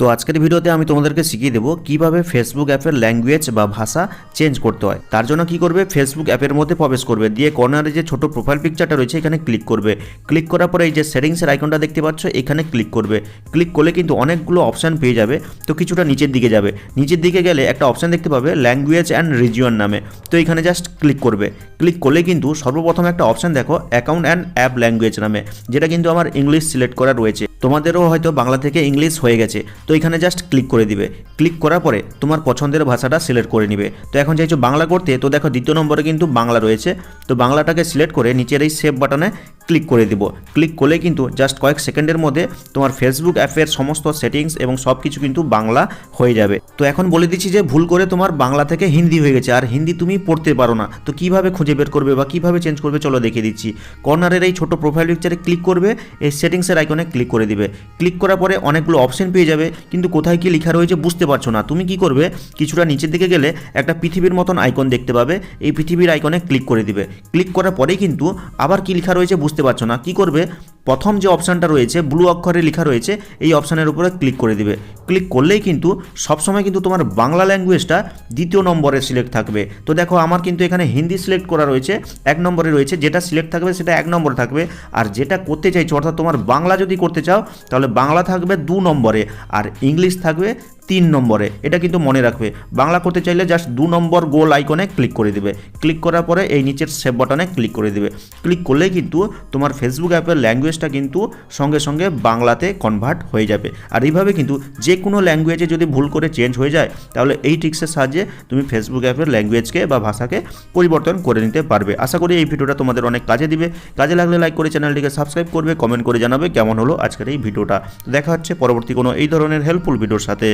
তো আজকের ভিডিওতে আমি তোমাদেরকে শিখিয়ে দেবো কীভাবে ফেসবুক অ্যাপের ল্যাঙ্গুয়েজ বা ভাষা চেঞ্জ করতে হয়। তার জন্য কি করবে? ফেসবুক অ্যাপের মধ্যে প্রবেশ করবে। দিয়ে কর্নারে যে ছোট প্রোফাইল পিকচারটা রয়েছে, এখানে ক্লিক করবে। ক্লিক করার পরে এই যে সেটিংসের আইকনটা দেখতে পাচ্ছ, এখানে ক্লিক করবে। ক্লিক করলে কিন্তু অনেকগুলো অপশান পেয়ে যাবে, তো কিছুটা নিচের দিকে যাবে। নিচের দিকে গেলে একটা অপশান দেখতে পাবে ল্যাঙ্গুয়েজ অ্যান্ড রিজিয়ন নামে। তো এখানে জাস্ট ক্লিক করবে। ক্লিক করলে কিন্তু সর্বপ্রথম একটা অপশান দেখো অ্যাকাউন্ট অ্যান্ড অ্যাপ ল্যাঙ্গুয়েজ নামে, যেটা কিন্তু আমার ইংলিশ সিলেক্ট করা রয়েছে। তোমাদেরও হয়তো বাংলা থেকে ইংলিশ হয়ে গেছে। তো এখানে জাস্ট ক্লিক করে দিবে। ক্লিক করার পরে তোমার পছন্দের ভাষাটা সিলেক্ট করে নিবে। তো এখন চাইছো বাংলা করতে, তো দেখো দ্বিতীয় নম্বরে কিন্তু বাংলা রয়েছে। তো বাংলাটাকে সিলেক্ট করে নিচের এই সেভ বাটনে ক্লিক করে দিব। ক্লিক করলে কিন্তু জাস্ট কয়েক সেকেন্ডের মধ্যে তোমার ফেসবুক অ্যাপের সমস্ত সেটিংস এবং সব কিছু কিন্তু বাংলা হয়ে যাবে। তো এখন বলে দিচ্ছি যে ভুল করে তোমার বাংলা থেকে হিন্দি হয়ে গেছে, আর হিন্দি তুমি পড়তে পারো না। তো কীভাবে খুঁজে বের করবে বা কীভাবে চেঞ্জ করবে চলো দেখিয়ে দিচ্ছি। কর্নারের এই ছোট প্রোফাইল পিকচারে ক্লিক করবে, এই সেটিংসের আইকনে ক্লিক করে দিবে। ক্লিক করার পরে অনেকগুলো অপশন পেয়ে যাবে। কিন্তু কোথায় কি লেখা রয়েছে বুঝতে পারছ না। তুমি কি করবে? কিছুটা নিচের দিকে গেলে একটা পৃথিবীর মতন আইকন দেখতে পাবে। এই পৃথিবীর আইকনে ক্লিক করে দিবে। ক্লিক করার পরেই কিন্তু আবার কি লেখা রয়েছে বুঝতে পারছ না। কি করবে? প্রথম যে অপশানটা রয়েছে ব্লু অক্ষরে লেখা রয়েছে, এই অপশানের উপরে ক্লিক করে দিবে। ক্লিক করলেই কিন্তু সবসময় কিন্তু তোমার বাংলা ল্যাঙ্গুয়েজটা দ্বিতীয় নম্বরে সিলেক্ট থাকবে। তো দেখো, আমার কিন্তু এখানে হিন্দি সিলেক্ট করা রয়েছে, এক নম্বরে রয়েছে, যেটা সিলেক্ট থাকবে সেটা এক নম্বরে থাকবে। আর যেটা করতে চাইছো, অর্থাৎ তোমার বাংলা যদি করতে চাও, তাহলে বাংলা থাকবে দু নম্বরে, আর ইংলিশ থাকবে তিন নম্বরে। এটা কিন্তু মনে রাখবে। বাংলা করতে চাইলে জাস্ট দু নম্বর গোল আইকনে ক্লিক করে দিবে। ক্লিক করার পরে এই নিচের সেভ বাটনে ক্লিক করে দিবে। ক্লিক করলেই কিন্তু তোমার ফেসবুক অ্যাপের ল্যাঙ্গুয়েজটা কিন্তু সঙ্গে সঙ্গে বাংলাতে কনভার্ট হয়ে যাবে। আর এইভাবে কিন্তু যে কোনো ল্যাঙ্গুয়েজে যদি ভুল করে চেঞ্জ হয়ে যায়, তাহলে এই ট্রিক্সের সাহায্যে তুমি ফেসবুক অ্যাপের ল্যাঙ্গুয়েজকে বা ভাষাকে পরিবর্তন করে নিতে পারবে। আশা করি এই ভিডিওটা তোমাদের অনেক কাজে দিবে। কাজে লাগলে লাইক করে চ্যানেলটিকে সাবস্ক্রাইব করবে কমেন্ট করে জানাবে কেমন হলো আজকের এই ভিডিওটা। দেখা হচ্ছে পরবর্তী কোনো এই ধরনের হেল্পফুল ভিডিওর সাথে।